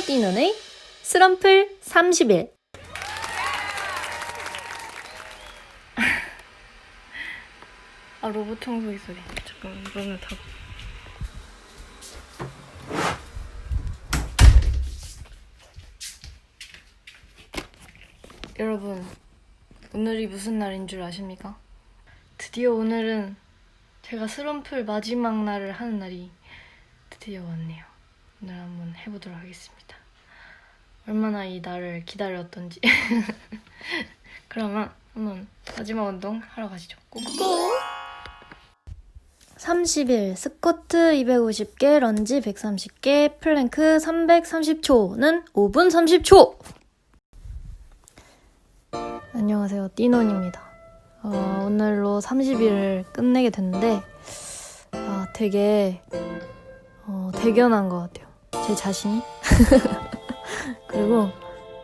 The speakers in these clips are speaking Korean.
띠노띠노의 슬럼플 30일 아 로봇 청소기 소리 잠깐만 이거는 다 여러분 오늘이 무슨 날인 줄 아십니까? 드디어 오늘은 제가 슬럼플 마지막 날을 하는 날이 드디어 왔네요. 오늘 한번 해보도록 하겠습니다. 얼마나 이 날을 기다렸던지. 그러면 한번 마지막 운동 하러 가시죠. 고고고! 30일 스쿼트 250개, 런지 130개, 플랭크 330초는 5분 30초! 안녕하세요. 띠논입니다. 어, 오늘로 30일을 끝내게 됐는데, 아, 되게, 어, 대견한 것 같아요. 제 자신이. 그리고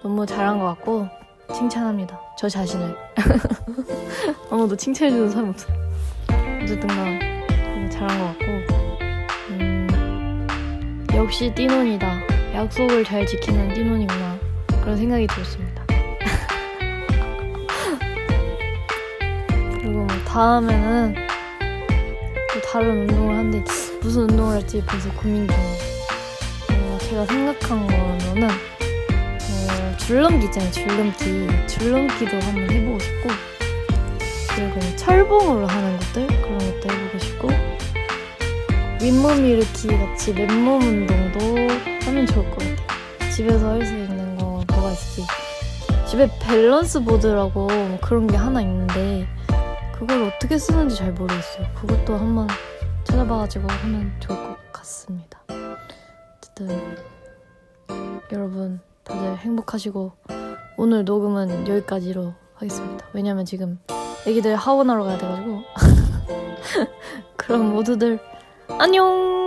너무 잘한 것 같고, 칭찬합니다. 저 자신을. 아무도 칭찬해주는 사람 없어요. 어쨌든 간 되게 잘한 것 같고, 음, 역시 띠논이다. 약속을 잘 지키는 띠논이구나. 그런 생각이 들었습니다. 그리고 뭐 다음에는 또 다른 운동을 하는데 무슨 운동을 할지 벌써 고민 중이에요. 어, 제가 생각한 거는 어, 줄넘기 있잖아요. 줄넘기. 줄넘기도 한번 해보고 싶고 그리고 철봉으로 하는 것들 그런 것도 해보고 싶고 윗몸 일으키기 같이 맨몸 운동도 하면 좋을 것 같아요. 집에서 할 수 있는 거 뭐가 있을지 집에 밸런스 보드라고 뭐 그런 게 하나 있는데 그걸 어떻게 쓰는지 잘 모르겠어요. 그것도 한번 찾아봐가지고 하면 좋을 것 같습니다. 어쨌든 여러분 다들 행복하시고 오늘 녹음은 여기까지로 하겠습니다. 왜냐면 지금 애기들 하원하러 가야 돼가지고 그럼 모두들 안녕.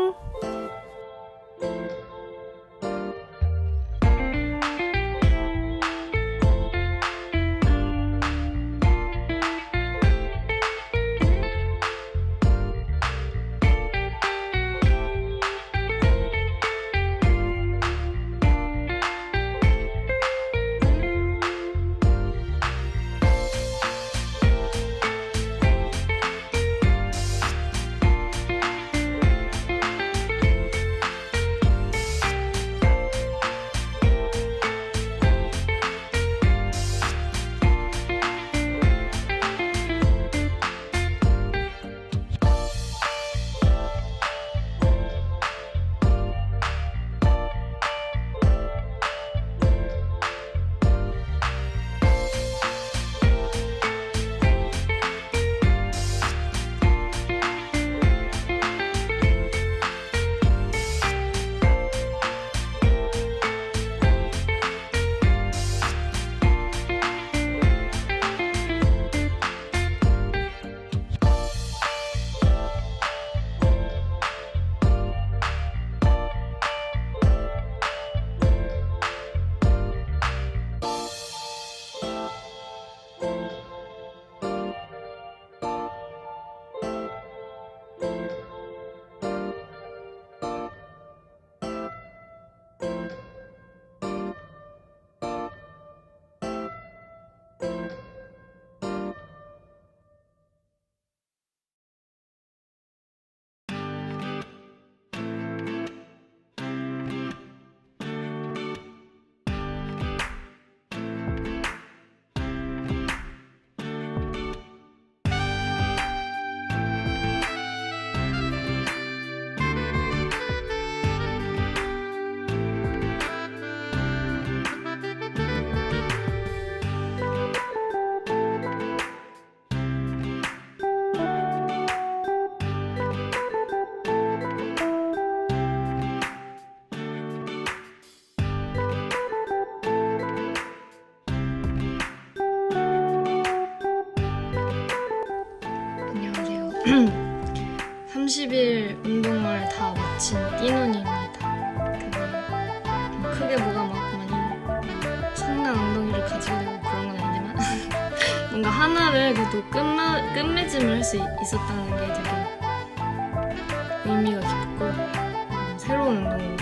30일 운동을 다 마친 띠눈입니다. 뭐 크게 뭐가 막 많이 상당 엉덩이를 가지고 되고 그런 건 아니지만 뭔가 하나를 그래도 끝마, 끝맺음을 할 수 있었다는 게 되게 의미가 깊고 음, 새로운 또